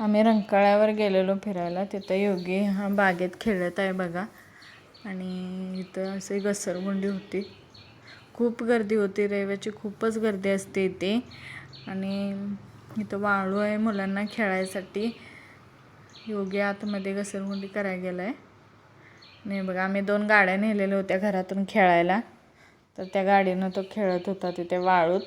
आम्ही रंकाळ्यावर गेलेलो फिरायला. तिथं योगी हा बागेत खेळत आहे बघा. आणि इथं असे घसरगुंडी होती. खूप गर्दी होती. रविवारची खूपच गर्दी असते इथे. आणि इथं वाळू आहे मुलांना खेळायसाठी. योगी आतमध्ये घसरगुंडी करायला गेला आहे नाही बघा आम्ही दोन गाड्या नेलेल्या होत्या घरातून खेळायला. तर त्या गाडीनं तो खेळत होता तिथे वाळूत.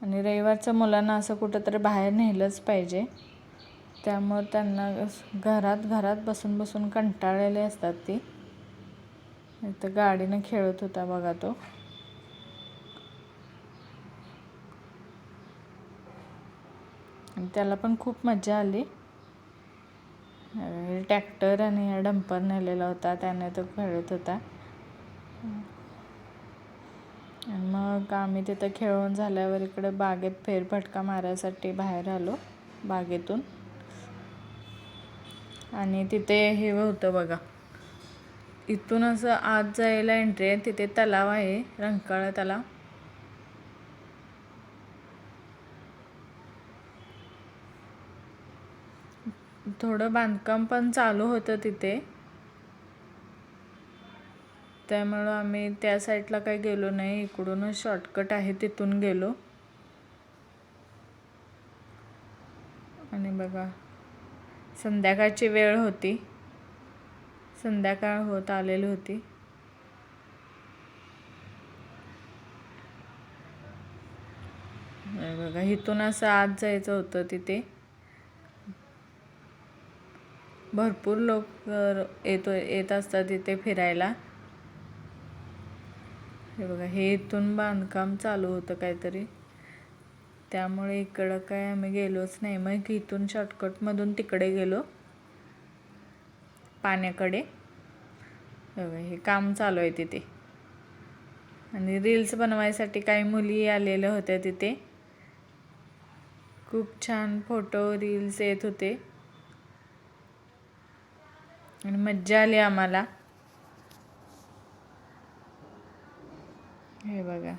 आणि रविवारचं मुलांना असं कुठंतरी बाहेर नेलंच पाहिजे. त्यामुळं त्यांना घरात घरात बसून बसून कंटाळलेले असतात ती. तर गाडीनं खेळत होता बघा तो. त्याला पण खूप मजा आली. ट्रॅक्टर आणि डंपर नेलेला होता त्याने तो खेळत होता आणि मग आम्ही तिथं खेळून झाल्यावर इकडे बागेत फेरफटका मारायसाठी बाहेर आलो बागेतून. आणि तिथे हे होतं बघा. इथून असं आत जायला एंट्री आहे तिथे तलाव आहे रंकाळा तलाव. थोडं बांधकाम पण चालू होतं तिथे. त्यामुळं आम्ही त्या साईडला काही गेलो नाही. इकडूनच शॉर्टकट आहे तिथून गेलो. आणि बघा संध्याकाळची वेळ होती. संध्याकाळ होत आलेली होती. बघा इथून असं आत जायचं होतं तिथे. भरपूर लोक येतो येत असतात तिथे फिरायला. हे बघा हे इथून बांधकाम चालू होतं काहीतरी. त्यामुळे इकडं काय आम्ही गेलोच नाही. मग इथून शॉर्टकटमधून तिकडे गेलो. पाण्याकडे. हे काम चालू आहे तिथे. आणि रील्स बनवायसाठी काही मुली आलेल्या होत्या तिथे. खूप छान फोटो रील्स येत होते. आणि मज्जा आली आम्हाला. हे बघा.